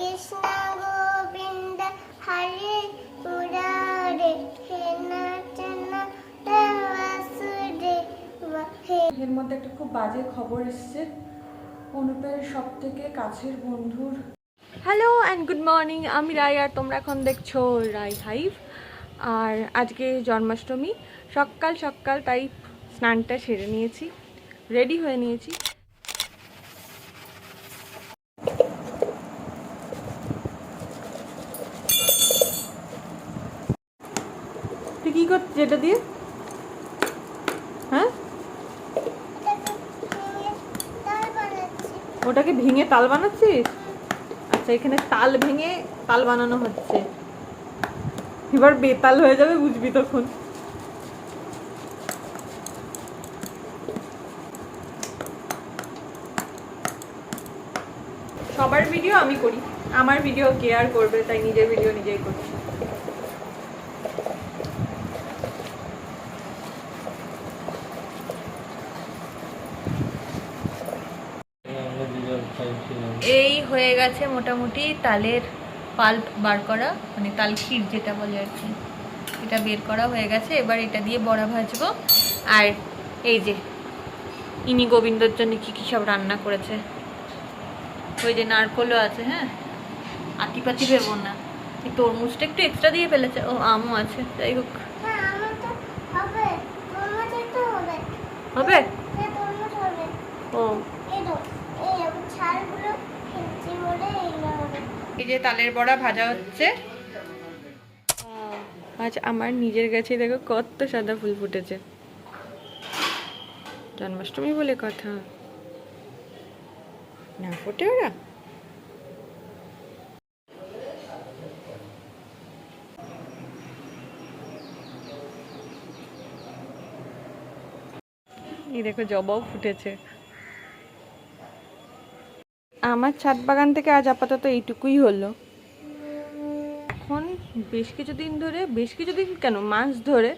কৃষ্ণ গোবিন্দ হরে মুরারে এর মধ্যে একটা খুব বাজে খবর এসছে। অনুপের সব থেকে কাছের বন্ধুর। হ্যালো অ্যান্ড গুড মর্নিং আমি রায় আর তোমরা এখন দেখছ রায় হাইভ। আর আজকে জন্মাষ্টমী সকাল সকাল তাই স্নানটা সেরে নিয়েছি রেডি হয়ে নিয়েছি। করছিস এটা দিয়ে? হ্যাঁ? ওটাকে ভেঙে তাল বানাচ্ছিস? আচ্ছা এখানে তাল ভেঙে তাল বানানো হচ্ছে। এবার বেতাল হয়ে যাবে, বুঝবি তখন। সবার ভিডিও আমি করি। আমার ভিডিও কেয়ার করবে? তাই নিজের ভিডিও নিজেই করছি এই হয়ে গেছে মোটামুটি তালের পাল্প বার করা মানে তাল ক্ষীর যেটা বলে আর কি। এটা বের করা হয়ে গেছে এবার এটা দিয়ে বড়া ভাজবো। আর এই যে ইনি গোবিন্দর জন্য কী কী সব রান্না করেছে। ওই যে নারকলও আছে হ্যাঁ? আটিপাতি ভেবো না। এই তরমুজটা একটু এক্সট্রা দিয়ে ফেলেছে। ও আমও আছে যাই হোক। হ্যাঁ তো হবে তরমুজ তো হবে হবে হ্যাঁ তরমুজ হবে ও এই তো এই ছালগুলো খেলছি বলে এইগুলো হবে এই যে তালের বড়া ভাজা হচ্ছে। আজ আমার নিজের কাছে দেখো কত সাদা ফুল ফুটেছে। জন্মাষ্টমী বলে কথা। না ফোটে ওরা। এই দেখো জবাও ফুটেছে। আমার ছাদ বাগান থেকে আজ আপাতত এইটুকুই হলো। এখন বেশ কিছুদিন ধরে, বেশ কিছুদিন কেন? মাস ধরে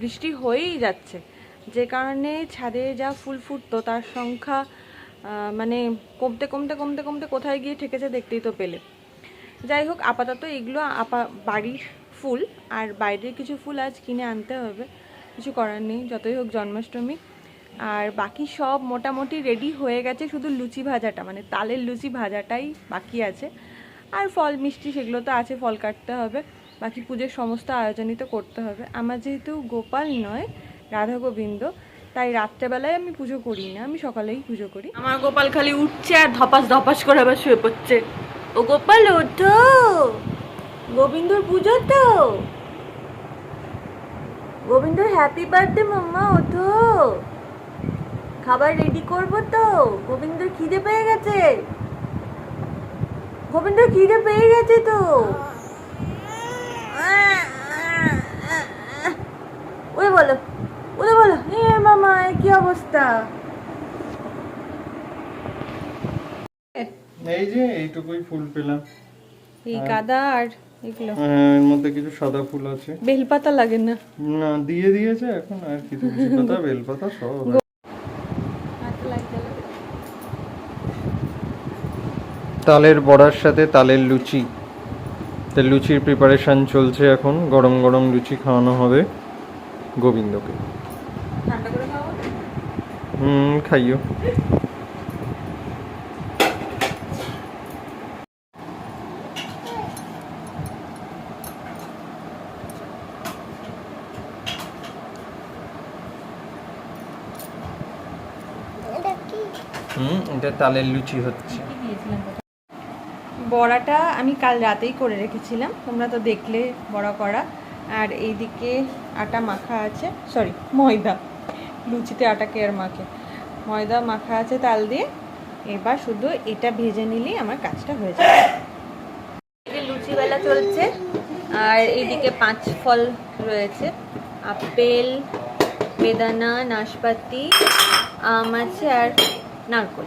বৃষ্টি হয়েই যাচ্ছে। যে কারণে ছাদে যা ফুল ফুটতো, তার সংখ্যা মানে কমতে কমতে কমতে কমতে কোথায় গিয়ে ঠেকেছে দেখতেই তো পেলে। যাই হোক, আপাতত এগুলো আপা, বাড়ির ফুল, আর বাইরের কিছু ফুল আজ কিনে আনতে হবে। কিছু করার নেই, যতই হোক জন্মাষ্টমী। আর বাকি সব মোটামুটি রেডি হয়ে গেছে শুধু লুচি ভাজাটা মানে তালের লুচি ভাজাটাই বাকি আছে। আর ফল মিষ্টি সেগুলো তো আছে, ফল কাটতে হবে। বাকি পুজোর সমস্ত আয়োজনই তো করতে হবে। আমার যেহেতু গোপাল নয়, রাধা গোবিন্দ, তাই রাত্রেবেলায় আমি পুজো করি না, আমি সকালেই পুজো করি। আমার গোপাল খালি উঠছে আর ধপাস ধপাস করে আবার শুয়ে পড়ছে। ও গোপাল, ওঠো! গোবিন্দর পুজো তো! গোবিন্দর হ্যাপি বার্থডে মাম্মা, ওঠো! খাবার রেডি করব তো। গোবিন্দর খিদে পেয়ে গেছে। গোবিন্দর খিদে পেয়ে গেছে তো। ওরে বলো ওরে বলো। এ মামা কি অবস্থা? এই যে এইটুকুই ফুল পেলাম। এই কাদা আর এগুলো। হ্যাঁ, এর মধ্যে কিছু সাদা ফুল আছে। বেলপাতা লাগে না। না দিয়ে দিয়েছে এখন আর কিছু কিছু পাতা বেলপাতা সব আছে। তালের বড়ার সাথে তালের লুচি। তো লুচির প্রিপারেশন চলছে এখন। গরম গরম লুচি খাওয়ানো হবে গোবিন্দকে। ঠান্ডা করে খাওয়া হুম খাইও। হুম এটা তালের লুচি হচ্ছে। বড়াটা আমি কাল রাতেই করে রেখেছিলাম, তোমরা তো দেখলে বড়া করা। আর এইদিকে আটা মাখা আছে সরি ময়দা, লুচিতে আটা কে আর মাখে। ময়দা মাখা আছে তাল দিয়ে, এবার শুধু এটা ভেজে নিলেই আমার কাজটা হয়ে যাবে। লুচি বেলা চলছে, আর এইদিকে পাঁচ ফল রয়েছে। আপেল, বেদানা, নাশপাতি, আম আছে আর নারকল।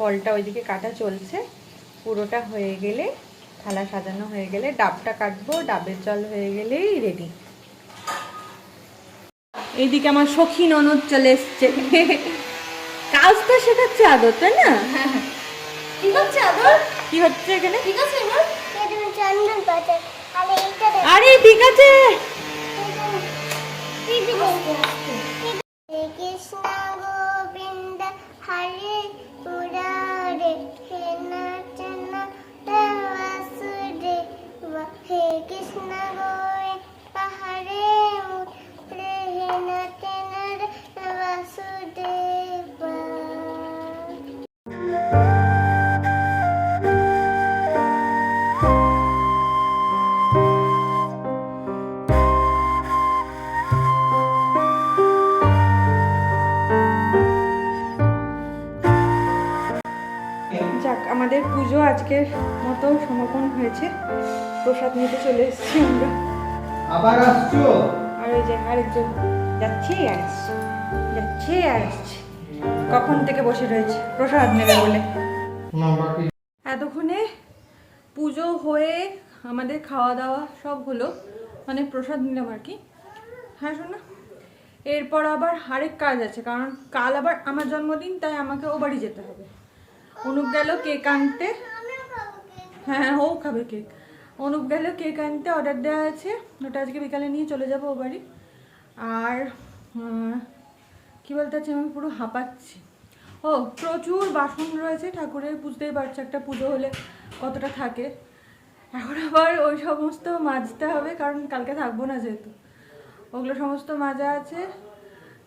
ফলটা ওইদিকে কাটা চলছে। পুরোটা হয়ে গেলে থালা সাজানো হয়ে গেলে ডাবটা কাটবো ডাবের জল হয়ে গেলেই রেডি এইদিকে আমার সখী ননদ চলে এসছে। কাজটা শেখাচ্ছে আদর তাই না? ঠিক আছে আদর? কি হচ্ছে এখানে? ঠিক আছে আরে ঠিক আছে। হয়েছে। প্রসাদ নিতে চলে এসেছি আমরা। আবার আসছো? আর ওই যে আরেকজন যাচ্ছে আর আসছে যাচ্ছে আর আসছে। কখন থেকে বসে রয়েছে? প্রসাদ নেবে বলে। এতক্ষণে পুজো হয়ে আমাদের খাওয়া দাওয়া সব হলো। মানে প্রসাদ নিলাম আর কি। হ্যাঁ শোন না। এরপর আবার আরেক কাজ আছে কারণ কাল আবার আমার জন্মদিন তাই আমাকে ও বাড়ি যেতে হবে। অনুপ গেল কেক আনতে। হ্যাঁ ও খাবে কেক। অনুপ গেল, কেক আনতে অর্ডার দেওয়া আছে। ওটা আজকে বিকালে নিয়ে চলে যাব ও বাড়ি। আর কি বলতে চাচ্ছি আমি? পুরো হাঁপাচ্ছি। ও, প্রচুর বাসন রয়েছে ঠাকুরের, বুঝতেই পারছ একটা পুজো হলে কতটা থাকে। এখন আবার ওই সমস্ত মাজতে হবে, কারণ কালকে থাকব না যেহেতু। ওগুলো সমস্ত মাজা আছে।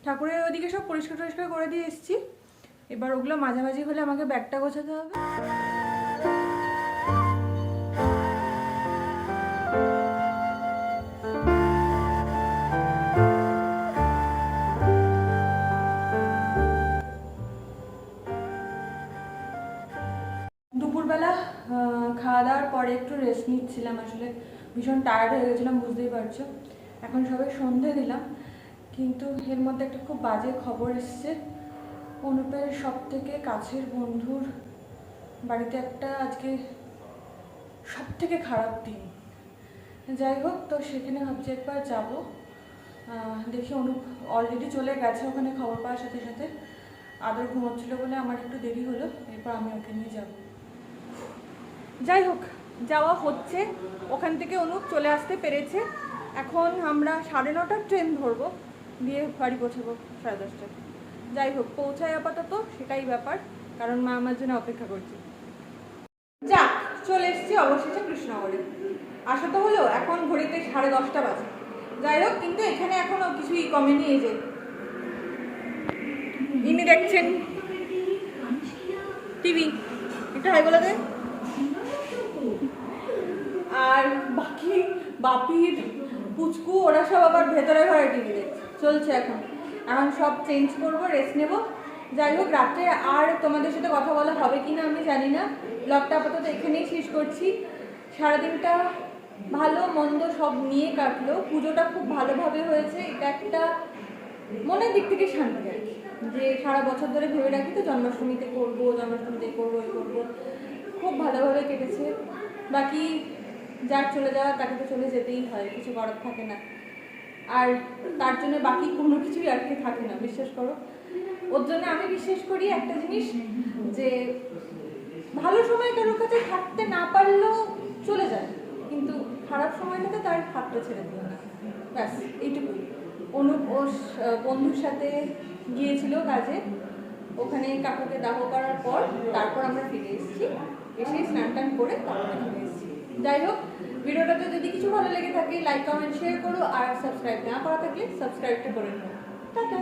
ঠাকুরের ওইদিকে সব পরিষ্কার টরিষ্কার করে দিয়ে এসেছি। এবার ওগুলো মাঝামাঝি হলে আমাকে ব্যাগটা গোছাতে হবে। নিচ্ছিলাম আসলে। ভীষণ টায়ার্ড হয়ে গেছিলাম, বুঝতেই পারছ। এখন সবে সন্ধে দিলাম, কিন্তু এর মধ্যে একটা খুব বাজে খবর এসছে। অনুপের সব থেকে কাছের বন্ধুর বাড়িতে একটা আজকে সব থেকে খারাপ দিন। যাই হোক, তো সেখানে ভাবছি একবার যাব। দেখি অনুপ অলরেডি চলে গেছে ওখানে খবর পাওয়ার সাথে সাথে। আদর ঘুমোচ্ছিল বলে আমার একটু দেরি হলো, এরপর আমি ওকে নিয়ে যাব। যাই হোক যাওয়া হচ্ছে, ওখান থেকে অনুপ চলে আসতে পেরেছে। এখন আমরা সাড়ে নটার ট্রেন ধরবো, দিয়ে বাড়ি পৌঁছাবো সাড়ে দশটায়। যাই হোক, পৌঁছায় আপাতত, সেটাই ব্যাপার, কারণ মা আমার জন্য অপেক্ষা করছে। যাক, চলে এসেছি অবশেষে কৃষ্ণনগরে। আসা তো হলো এখন ঘড়িতে সাড়ে দশটা বাজে। যাই হোক, কিন্তু এখানে এখনও কিছুই কমেনি এই যে। ইনি দেখছেন। টিভি। একটু হাই বলে দে। আর বাকি বাপির, পুচকু, ওরা সব আবার ভেতরে ঘরে টিভি দেখছে। চলছে এখন। এখন সব চেঞ্জ করব রেস্ট নেব। যাই হোক, রাত্রে আর তোমাদের সাথে কথা বলা হবে কি না আমি জানি না। ব্লগটা আপাতত এখানেই শেষ করছি। সারাদিনটা ভালো, মন্দ সব নিয়ে কাটলো। পুজোটা খুব ভালোভাবে হয়েছে। এটা একটা মনের দিক থেকে শান্তি আর কি। যে সারা বছর ধরে ভেবে রাখি তো জন্মাষ্টমীতে করব জন্মাষ্টমীতে করব এই করব। খুব ভালোভাবে কেটেছে। বাকি যার চলে যাওয়া, তাকে তো চলে যেতেই হয়, কিছু করার থাকে না। আর তার জন্য বাকি কোনো কিছুই আর কি থাকে না, বিশ্বাস করো। ওর জন্য আমি বিশ্বাস করি একটা জিনিস, যে ভালো সময় কারোর কাছে থাকতে না পারলেও চলে যায়, কিন্তু খারাপ সময়টাতে তার হাতটা ছেড়ে দিও না। ব্যাস, এইটুকুই। অনুপ, ও স- বন্ধুর সাথে গিয়েছিল কাজে, ওখানে কাকুকে দাহ করার পর তারপর আমরা ফিরে এসেছি, এসে স্নান টান করে তারপরে ফিরে এসেছি। যাই হোক, ভিডিওটাতে যদি কিছু ভালো লেগে থাকে লাইক কমেন্ট শেয়ার করো, আর সাবস্ক্রাইব না করা থাকলে সাবস্ক্রাইবটা করে নেব টাটা।